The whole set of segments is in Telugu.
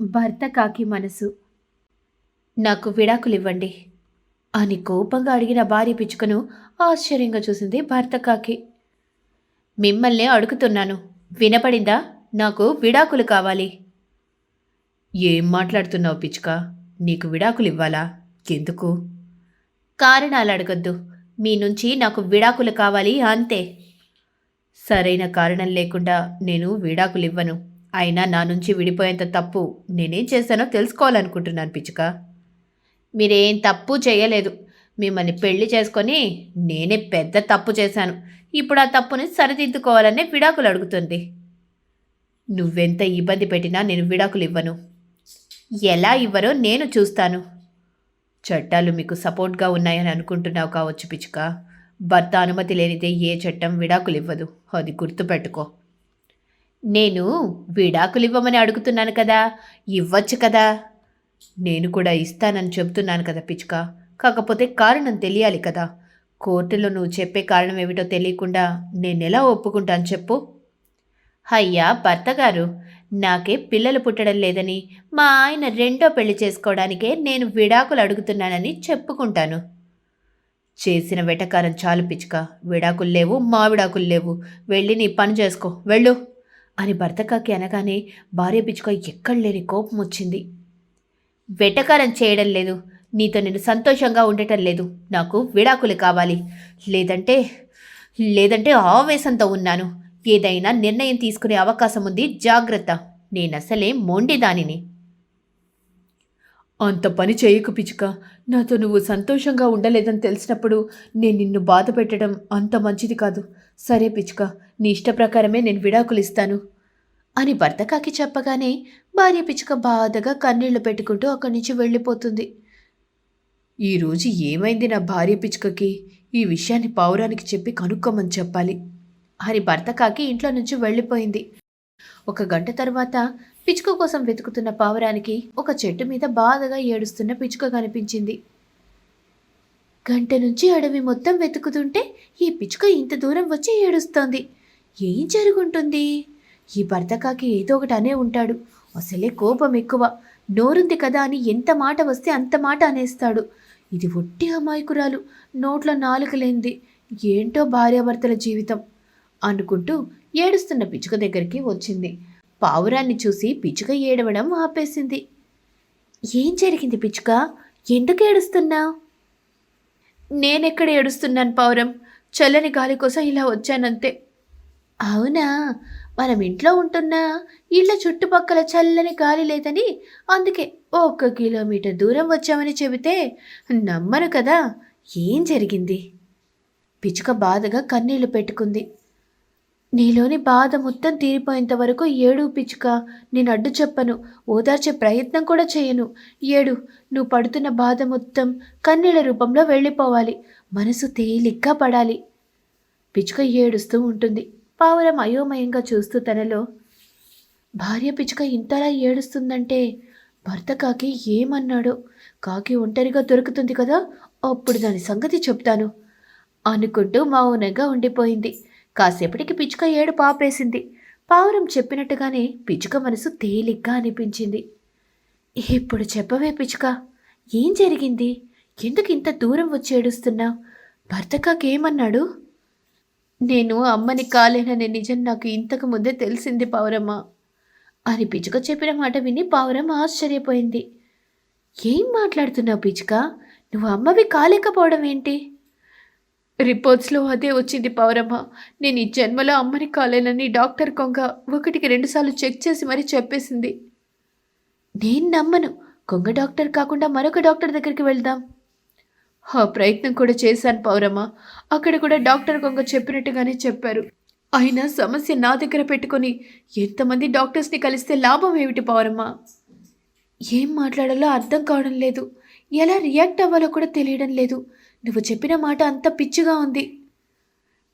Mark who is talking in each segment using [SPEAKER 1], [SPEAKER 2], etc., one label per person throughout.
[SPEAKER 1] భర్త కాకి మనసు. నాకు విడాకులివ్వండి. అని కోపంగా అడిగిన భార్య పిచ్చుకను ఆశ్చర్యంగా చూసింది భర్త కాకి. మిమ్మల్ని అడుగుతున్నాను. వినపడిందా? నాకు విడాకులు కావాలి. ఏం మాట్లాడుతున్నావు పిచ్చుక? నీకు విడాకులు ఇవ్వాలా ఎందుకు? కారణాలు అడగొద్దు. మీ నుంచి నాకు విడాకులు కావాలి అంతే. సరైన కారణం లేకుండా నేను విడాకులు ఇవ్వను అయినా నా నుంచి విడిపోయేంత తప్పు నేనేం చేశానో తెలుసుకోవాలనుకుంటున్నాను పిచ్చుక. మీరేం తప్పు చేయలేదు. మిమ్మల్ని పెళ్ళి చేసుకొని నేనే పెద్ద తప్పు చేశాను. ఇప్పుడు ఆ తప్పుని సరిదిద్దుకోవాలనే విడాకులు అడుగుతుంది. నువ్వెంత ఇబ్బంది పెట్టినా నేను విడాకులు ఇవ్వను ఎలా ఇవ్వరో నేను చూస్తాను. చట్టాలు మీకు సపోర్ట్గా ఉన్నాయని అనుకుంటున్నావు కావచ్చు పిచ్చుక. భర్త అనుమతి లేనిదే ఏ చట్టం విడాకులు ఇవ్వదు అది గుర్తుపెట్టుకో. నేను విడాకులివ్వమని అడుగుతున్నాను కదా. ఇవ్వచ్చు కదా. నేను కూడా ఇస్తానని చెబుతున్నాను కదా పిచ్చుక. కాకపోతే కారణం తెలియాలి కదా. కోర్టులో నువ్వు చెప్పే కారణం ఏమిటో తెలియకుండా నేను ఎలా ఒప్పుకుంటాను చెప్పు. అయ్యా భర్త గారు నాకే పిల్లలు పుట్టడం లేదని మా ఆయన రెండో పెళ్ళి చేసుకోవడానికే నేను విడాకులు అడుగుతున్నానని చెప్పుకుంటాను. చేసిన వెటకారం చాలు పిచ్చుక. విడాకులు లేవు మా విడాకులు లేవు. వెళ్ళి నీ పని చేసుకో. వెళ్ళు. అని భర్త కాకి అనగానే భార్య పిచ్చుక ఎక్కడ లేని కోపం వచ్చింది. వెటకారం చేయడం లేదు. నీతో నేను సంతోషంగా ఉండటం లేదు. నాకు విడాకులు కావాలి. లేదంటే లేదంటే ఆవేశంతో ఉన్నాను. ఏదైనా నిర్ణయం తీసుకునే అవకాశం ఉంది. జాగ్రత్త. నేనసలే మొండిదానిని. అంత పని చేయకు పిచ్చుక. నాతో నువ్వు సంతోషంగా ఉండలేదని తెలిసినప్పుడు నేను నిన్ను బాధ పెట్టడం అంత మంచిది కాదు. సరే పిచ్చుక నీ ఇష్ట ప్రకారమే నేను విడాకులు ఇస్తాను. అని భర్త కాకి చెప్పగానే భార్య పిచ్చుక బాధగా కన్నీళ్ళు పెట్టుకుంటూ అక్కడి నుంచి వెళ్ళిపోతుంది. ఈరోజు ఏమైంది నా భార్య పిచ్చుకకి? ఈ విషయాన్ని పావురానికి చెప్పి కనుక్కోమని చెప్పాలి. అని భర్త కాకి ఇంట్లో నుంచి వెళ్ళిపోయింది. ఒక గంట తర్వాత పిచ్చుక కోసం వెతుకుతున్న పావురానికి ఒక చెట్టు మీద బాధగా ఏడుస్తున్న పిచ్చుక కనిపించింది. గంట నుంచి అడవి మొత్తం వెతుకుతుంటే ఈ పిచ్చుక ఇంత దూరం వచ్చి ఏడుస్తోంది. ఏం జరుగుంటుంది? ఈ భర్తకాకి ఏదో ఒకటి అనే ఉంటాడు. అసలే కోపం ఎక్కువ. నోరుంది కదా అని ఎంత మాట వస్తే అంత మాట అనేస్తాడు. ఇది ఒట్టి అమాయకురాలు. నోట్లో నాలుక లేనిది. ఏంటో భార్యాభర్తల జీవితం అనుకుంటూ ఏడుస్తున్న పిచ్చుక దగ్గరికి వచ్చింది. పావురాన్ని చూసి పిచ్చుక ఏడవడం ఆపేసింది. ఏం జరిగింది పిచ్చుక? ఎందుకు ఏడుస్తున్నావు? నేనెక్కడ ఏడుస్తున్నాను పావురం? చల్లని గాలి కోసం ఇలా వచ్చానంతే. అవునా? మనం ఇంట్లో ఉంటున్నా ఇళ్ళ చుట్టుపక్కల చల్లని గాలి లేదని అందుకే ఒక్క కిలోమీటర్ దూరం వచ్చామని చెబితే నమ్మను కదా? ఏం జరిగింది? పిచ్చుక బాధగా కన్నీళ్ళు పెట్టుకుంది. నీలోని బాధ మొత్తం తీరిపోయేంత వరకు ఏడు పిచ్చుక నేను అడ్డు చెప్పను. ఓదార్చే ప్రయత్నం కూడా చేయను. ఏడు నువ్వు పడుతున్న బాధ మొత్తం కన్నీళ్ళ రూపంలో వెళ్ళిపోవాలి. మనసు తేలిగ్గా పడాలి. పిచ్చుక ఏడుస్తూ ఉంటుంది. పావురం అయోమయంగా చూస్తూ తనలో భార్య పిచ్చుక ఇంతలా ఏడుస్తుందంటే భర్త కాకి ఏమన్నాడో? కాకి ఒంటరిగా దొరుకుతుంది కదా? అప్పుడు దాని సంగతి చెప్తాను. అనుకుంటూ మౌనంగా ఉండిపోయింది. కాసేపటికి పిచ్చుక ఏడు పాపేసింది. పావురం చెప్పినట్టుగానే పిచ్చుక మనసు తేలిగ్గా అనిపించింది. ఇప్పుడు చెప్పవే పిచ్చుక ఏం జరిగింది? ఎందుకు ఇంత దూరం వచ్చి ఏడుస్తున్నావు భర్తకాకేమన్నాడు? నేను అమ్మని కాలేననే నిజం నాకు ఇంతకు ముందే తెలిసింది పావురమ్మ అని పిచ్చుక చెప్పిన మాట విని పావురం ఆశ్చర్యపోయింది. ఏం మాట్లాడుతున్నావు పిచ్చుక? నువ్వు అమ్మవి కాలేకపోవడం ఏంటి? రిపోర్ట్స్లో అదే వచ్చింది పౌరమ్మ. నేను ఈ జన్మలో అమ్మని కాలేనని డాక్టర్ కొంగ ఒకటికి రెండుసార్లు చెక్ చేసి మరీ చెప్పేసింది. నేను నమ్మను. కొంగ డాక్టర్ కాకుండా మరొక డాక్టర్ దగ్గరికి వెళ్దాం. ఆ ప్రయత్నం కూడా చేశాను పౌరమ్మ. అక్కడ కూడా డాక్టర్ కొంగ చెప్పినట్టుగానే చెప్పారు. అయినా సమస్య నా దగ్గర పెట్టుకొని ఎంతమంది డాక్టర్స్ని కలిస్తే లాభం ఏమిటి పౌరమ్మ? ఏం మాట్లాడాలో అర్థం కావడం లేదు. ఎలా రియాక్ట్ అవ్వాలో కూడా తెలియడం లేదు. నువ్వు చెప్పిన మాట అంత పిచ్చిగా ఉంది.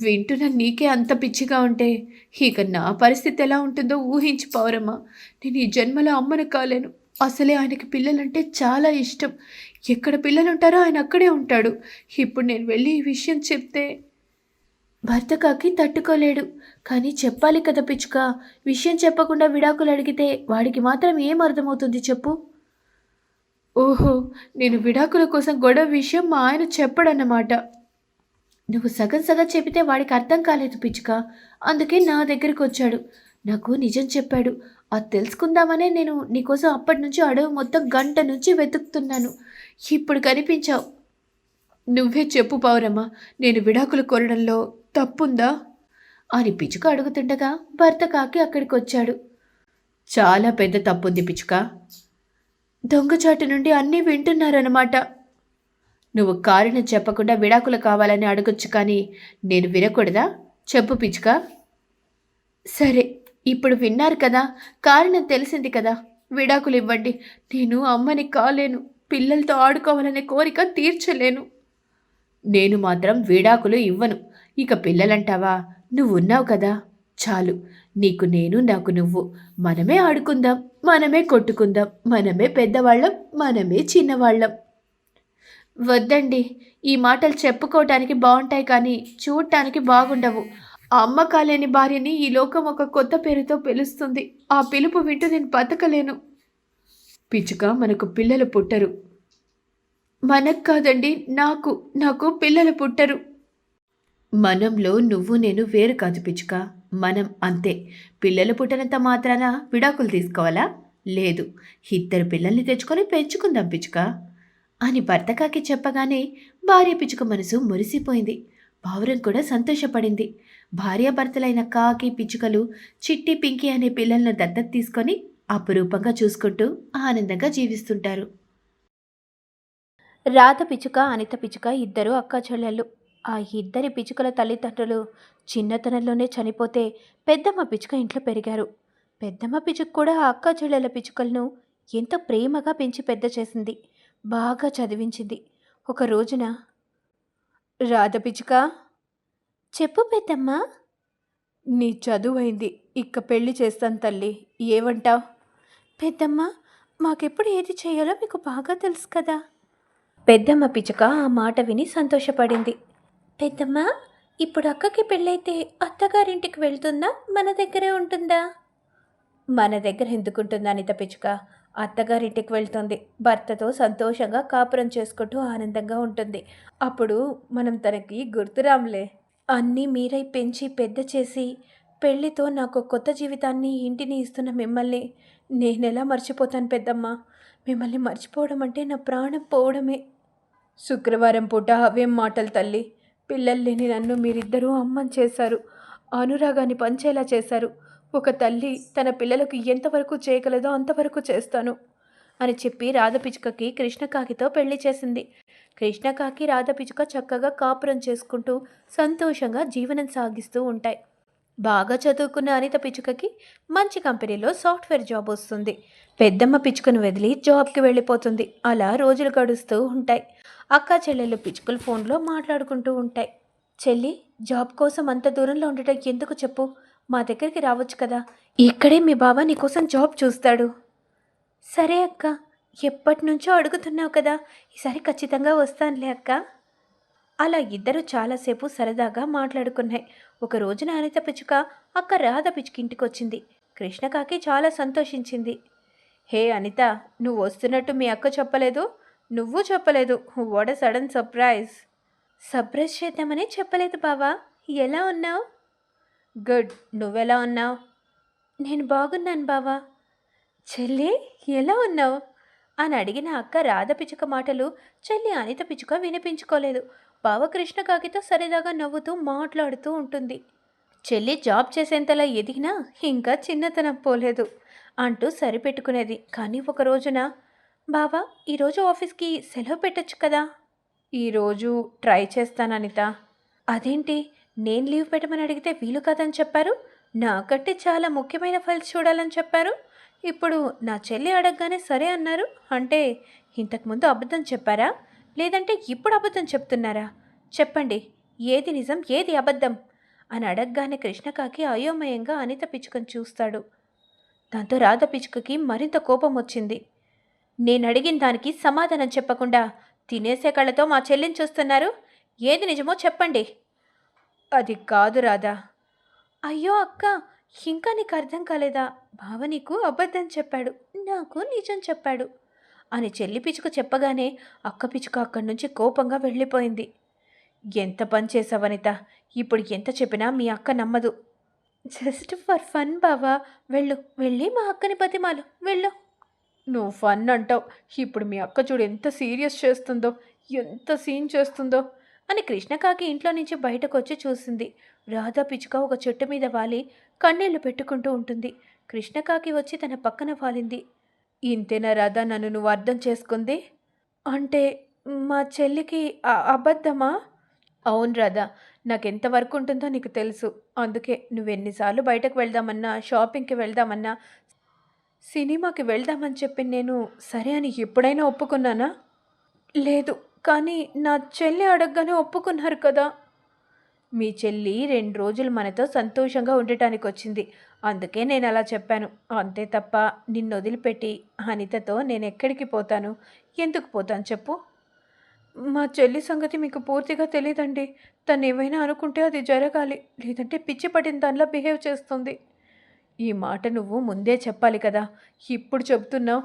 [SPEAKER 1] వింటున్న నీకే అంత పిచ్చిగా ఉంటే ఇక నా పరిస్థితి ఎలా ఉంటుందో ఊహించి పౌరమ్మ. నేను ఈ జన్మలో అమ్మను కాలేను. అసలే ఆయనకి పిల్లలంటే చాలా ఇష్టం. ఎక్కడ పిల్లలు ఉంటారో ఆయన అక్కడే ఉంటాడు. ఇప్పుడు నేను వెళ్ళి ఈ విషయం చెప్తే భర్త కాకి తట్టుకోలేడు. కానీ చెప్పాలి కదా పిచ్చుక. విషయం చెప్పకుండా విడాకులు అడిగితే వాడికి మాత్రం ఏం అర్థమవుతుంది చెప్పు? ఓహో నేను విడాకుల కోసం గొడవ విషయం మా ఆయన చెప్పడన్నమాట. నువ్వు సగం సగం చెబితే వాడికి అర్థం కాలేదు పిచ్చుక. అందుకే నా దగ్గరికి వచ్చాడు. నాకు నిజం చెప్పాడు. అది తెలుసుకుందామనే నేను నీకోసం అప్పటి నుంచి అడవి మొత్తం గంట నుంచి వెతుకుతున్నాను. ఇప్పుడు కనిపించావు. నువ్వే చెప్పు పౌరమ్మ నేను విడాకులు కోరడంలో తప్పుందా? అని పిచ్చుక అడుగుతుండగా భర్త కాకి అక్కడికి వచ్చాడు చాలా పెద్ద తప్పుంది పిచ్చుక. దొంగచాటు నుండి అన్నీ వింటున్నారన్నమాట. నువ్వు కారణం చెప్పకుండా విడాకులు కావాలని అడగొచ్చు కానీ నేను వినకూడదా? చెప్పు పిచ్చుక. సరే ఇప్పుడు విన్నారు కదా కారణం తెలిసింది కదా. విడాకులు ఇవ్వండి. నేను అమ్మని కాలేను పిల్లలతో ఆడుకోవాలనే కోరిక తీర్చలేను. నేను మాత్రం విడాకులు ఇవ్వను. ఇక పిల్లలంటావా? నువ్వు ఉన్నావు కదా. చాలు. నీకు నేను నాకు నువ్వు. మనమే ఆడుకుందాం మనమే కొట్టుకుందాం మనమే పెద్దవాళ్ళం మనమే చిన్నవాళ్ళం. వద్దండి. ఈ మాటలు చెప్పుకోవటానికి బాగుంటాయి కానీ చూడటానికి బాగుండవు. ఆ అమ్మ కాలేని భార్యని ఈ లోకం ఒక కొత్త పేరుతో పిలుస్తుంది. ఆ పిలుపు వింటూ నేను బతకలేను. పిచ్చుక మనకు పిల్లలు పుట్టరు. మనకు కాదండి నాకు నాకు పిల్లలు పుట్టరు. మనంలో నువ్వు నేను వేరు కాదు పిచ్చుక. మనం అంతే. పిల్లలు పుట్టినంత మాత్రాన విడాకులు తీసుకోవాలా? లేదు. ఇద్దరు పిల్లల్ని తెచ్చుకొని పెంచుకుందాం పిచ్చుక. అని భర్త కాకి చెప్పగానే భార్య పిచ్చుక మనసు మురిసిపోయింది. పావురం కూడా సంతోషపడింది. భార్యాభర్తలైన కాకి పిచ్చుకలు చిట్టి పింకి అనే పిల్లలను దత్తత తీసుకొని అపురూపంగా చూసుకుంటూ ఆనందంగా జీవిస్తుంటారు. రాత పిచ్చుక అనిత పిచ్చుక ఇద్దరు అక్క చెల్లెళ్ళు. ఆ ఇద్దరి పిచ్చుకల తల్లిదండ్రులు చిన్నతనంలోనే చనిపోతే పెద్దమ్మ పిచ్చుక ఇంట్లో పెరిగారు. పెద్దమ్మ పిచ్చుక కూడా అక్క చెల్లెల పిచ్చుకలను ఎంతో ప్రేమగా పెంచి పెద్ద చేసింది. బాగా చదివించింది. ఒక రోజున రాధ పిచ్చుక చెప్పు పెద్దమ్మ. నీ చదువైంది. ఇక్క పెళ్ళి చేస్తాను తల్లి. ఏమంటావ్ పెద్దమ్మ మాకెప్పుడు ఏది చేయాలో మీకు బాగా తెలుసు కదా. పెద్దమ్మ పిచ్చుక ఆ మాట విని సంతోషపడింది. పెద్దమ్మ ఇప్పుడు అక్కకి పెళ్ళైతే అత్తగారింటికి వెళ్తుందా? మన దగ్గరే ఉంటుందా? మన దగ్గర ఎందుకుంటుందా అనిత పిచ్చుక అత్తగారింటికి వెళ్తుంది. భర్తతో సంతోషంగా కాపురం చేసుకుంటూ ఆనందంగా ఉంటుంది. అప్పుడు మనం తనకి గుర్తురాంలే అన్నీ మీరై పెంచి పెద్ద చేసి పెళ్ళితో నాకు కొత్త జీవితాన్ని ఇంటిని ఇస్తున్న మిమ్మల్ని నేనెలా మర్చిపోతాను పెద్దమ్మ? మిమ్మల్ని మర్చిపోవడం అంటే నా ప్రాణం పోవడమే. శుక్రవారం పూట అవేం మాటలు తల్లి. పిల్లలు లేని నన్ను మీరిద్దరూ అమ్మని చేశారు. అనురాగాన్ని పంచేలా చేశారు. ఒక తల్లి తన పిల్లలకు ఎంతవరకు చేయగలదో అంతవరకు చేస్తాను అని చెప్పి రాధపిచుకకి కృష్ణకాకితో పెళ్ళి చేసింది. కృష్ణకాకి రాధపిచుక చక్కగా కాపురం చేసుకుంటూ సంతోషంగా జీవనం సాగిస్తూ ఉంటాయి. బాగా చదువుకున్న అనిత పిచ్చుకకి మంచి కంపెనీలో సాఫ్ట్వేర్ జాబ్ వస్తుంది. పెద్దమ్మ పిచ్చుకను వదిలి జాబ్కి వెళ్ళిపోతుంది. అలా రోజులు గడుస్తూ ఉంటాయి. అక్క చెల్లెళ్ళు పిచ్చుకలు ఫోన్లో మాట్లాడుకుంటూ ఉంటాయి. చెల్లి జాబ్ కోసం అంత దూరంలో ఉండటం ఎందుకు చెప్పు? మా దగ్గరికి రావచ్చు కదా. ఇక్కడే మీ బాబా నీకోసం జాబ్ చూస్తాడు. సరే అక్క. ఎప్పటి నుంచో అడుగుతున్నావు కదా. ఈసారి ఖచ్చితంగా వస్తానులే అక్క. అలా ఇద్దరు చాలాసేపు సరదాగా మాట్లాడుకున్నాయి. ఒక రోజున అనిత పిచ్చుక అక్క రాధ పిచ్చుక ఇంటికి వచ్చింది కృష్ణకాకి చాలా సంతోషించింది. హే అనిత నువ్వు వస్తున్నట్టు మీ అక్క చెప్పలేదు? నువ్వు చెప్పలేదు. వాట్ సడన్ సర్ప్రైజ్ సర్ప్రైజ్ చేద్దామని చెప్పలేదు బావా. ఎలా ఉన్నావు? గుడ్. నువ్వెలా ఉన్నావు? నేను బాగున్నాను బావా. చెల్లి ఎలా ఉన్నావు? అని అడిగిన అక్క రాధ పిచ్చుక మాటలు చెల్లి అనిత పిచ్చుక వినిపించుకోలేదు. బావకృష్ణ కాకితో సరదాగా నవ్వుతూ మాట్లాడుతూ ఉంటుంది. చెల్లి జాబ్ చేసేంతలా ఎదిగినా ఇంకా చిన్నతనం పోలేదు అంటూ సరిపెట్టుకునేది. కానీ ఒక రోజున బావా ఈరోజు ఆఫీస్కి సెలవు పెట్టొచ్చు కదా? ఈరోజు ట్రై చేస్తాను అనిత. అదేంటి? నేను లీవ్ పెట్టమని అడిగితే వీలు కాదని చెప్పారు? నాకంటే చాలా ముఖ్యమైన ఫైల్స్ చూడాలని చెప్పారు? ఇప్పుడు నా చెల్లి అడగగానే సరే అన్నారు. అంటే ఇంతకుముందు అబద్ధం చెప్పారా? లేదంటే ఇప్పుడు అబద్ధం చెప్తున్నారా? చెప్పండి ఏది నిజం ఏది అబద్ధం? అని అడగగానే కృష్ణకాకి అయోమయంగా అనిత పిచ్చుకని చూస్తాడు. దాంతో రాధ పిచ్చుకకి మరింత కోపం వచ్చింది. నేను అడిగిన దానికి సమాధానం చెప్పకుండా తినేసే కళ్ళతో మా చెల్లిని చూస్తున్నారు? ఏది నిజమో చెప్పండి. అది కాదు రాధా. అయ్యో అక్క ఇంకా నీకు అర్థం కాలేదా? భావ నీకు అబద్ధం చెప్పాడు. నాకు నిజం చెప్పాడు. అని చెల్లి పిచుక చెప్పగానే అక్క పిచుక అక్కడి నుంచి కోపంగా వెళ్ళిపోయింది. ఎంత పని చేసావు వనిత ఇప్పుడు ఎంత చెప్పినా మీ అక్క నమ్మదు. జస్ట్ ఫర్ ఫన్ బావా. వెళ్ళు వెళ్ళి మా అక్కని బతిమాలు. వెళ్ళు. నువ్వు ఫన్ అంటావు. ఇప్పుడు మీ అక్క చూడు ఎంత సీరియస్ చేస్తుందో ఎంత సీన్ చేస్తుందో. అని కృష్ణకాకి ఇంట్లో నుంచి బయటకు వచ్చి చూసింది. రాధా పిచ్చుక ఒక చెట్టు మీద వాలి కన్నీళ్ళు పెట్టుకుంటూ ఉంటుంది. కృష్ణకాకి వచ్చి తన పక్కన వాలింది. ఇంతేనా రాధా నన్ను నువ్వు అర్థం చేసుకుంది? అంటే మా చెల్లికి అబద్ధమా? అవును రాధా నాకు ఎంత వర్క్ ఉంటుందో నీకు తెలుసు. అందుకే నువ్వు ఎన్నిసార్లు బయటకు వెళ్దామన్నా షాపింగ్కి వెళ్దామన్నా సినిమాకి వెళ్దామని చెప్పి నేను సరే అని ఎప్పుడైనా ఒప్పుకున్నానా? లేదు కానీ నా చెల్లి అడగగానే ఒప్పుకున్నారు కదా. మీ చెల్లి రెండు రోజులు మనతో సంతోషంగా ఉండటానికి వచ్చింది అందుకే నేను అలా చెప్పాను. అంతే తప్ప నిన్ను వదిలిపెట్టి అనితతో నేను ఎక్కడికి పోతాను? ఎందుకు పోతాను చెప్పు. మా చెల్లి సంగతి మీకు పూర్తిగా తెలియదండి తను ఏమైనా అనుకుంటే అది జరగాలి. లేదంటే పిచ్చి పట్టిన దానిలా బిహేవ్ చేస్తుంది. ఈ మాట నువ్వు ముందే చెప్పాలి కదా. ఇప్పుడు చెప్తున్నావు.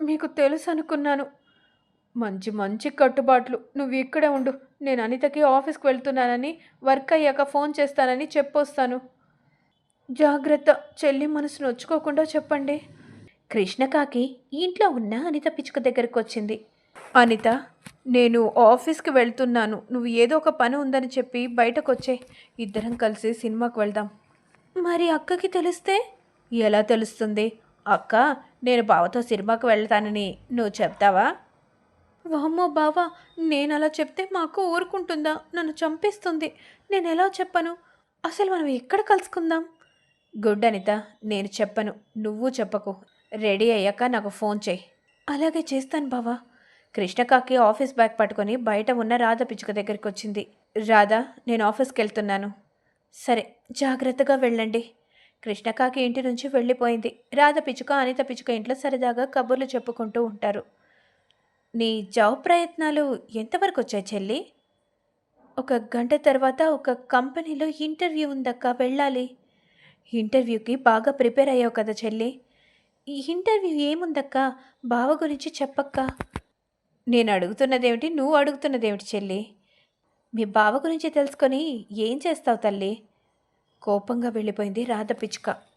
[SPEAKER 1] మీకు తెలుసు అనుకున్నాను మంచి మంచి కట్టుబాట్లు. నువ్వు ఇక్కడే ఉండు. నేను అనితకి ఆఫీస్కి వెళ్తున్నానని వర్క్ అయ్యాక ఫోన్ చేస్తానని చెప్పొస్తాను. జాగ్రత్త. చెల్లి మనసు నొచ్చుకోకుండా చెప్పండి. కృష్ణకాకి ఇంట్లో ఉన్న అనిత పిచ్చుక దగ్గరకు వచ్చింది అనిత నేను ఆఫీస్కి వెళ్తున్నాను. నువ్వు ఏదో ఒక పని ఉందని చెప్పి బయటకు వచ్చే ఇద్దరం కలిసి సినిమాకి వెళ్దాం. మరి అక్కకి తెలిస్తే? ఎలా తెలుస్తుంది? అక్క నేను బావతో సినిమాకి వెళ్తానని నువ్వు చెప్తావా? వామ్మో బావా నేను అలా చెప్తే మా అక్క ఊరుకుంటుందా? నన్ను చంపేస్తుంది. నేను ఎలా చెప్పను? అసలు మనం ఎక్కడ కలుసుకుందాం? గుడ్ అనిత నేను చెప్పను. నువ్వు చెప్పకు. రెడీ అయ్యాక నాకు ఫోన్ చేయి. అలాగే చేస్తాను బావా. కృష్ణకాకి ఆఫీస్ బ్యాగ్ పట్టుకొని బయట ఉన్న రాధ పిచ్చుక దగ్గరికి వచ్చింది. రాధా నేను ఆఫీస్కి వెళ్తున్నాను సరే జాగ్రత్తగా వెళ్ళండి. కృష్ణకాకి ఇంటి నుంచి వెళ్ళిపోయింది. రాధ పిచ్చుక అనిత పిచ్చుక ఇంట్లో సరదాగా కబుర్లు చెప్పుకుంటూ ఉంటారు. నీ జాబ్ ప్రయత్నాలు ఎంతవరకు వచ్చాయి చెల్లి? ఒక గంట తర్వాత ఒక కంపెనీలో ఇంటర్వ్యూ ఉందక్క వెళ్ళాలి. ఇంటర్వ్యూకి బాగా ప్రిపేర్ అయ్యావు కదా చెల్లి. ఈ ఇంటర్వ్యూ ఏముందక్క? బావ గురించి చెప్పక్క. నేను అడుగుతున్నదేమిటి నువ్వు అడుగుతున్నదేమిటి చెల్లి? మీ బావ గురించి తెలుసుకొని ఏం చేస్తావు తల్లి? కోపంగా వెళ్ళిపోయింది రాధ పిచ్చుక.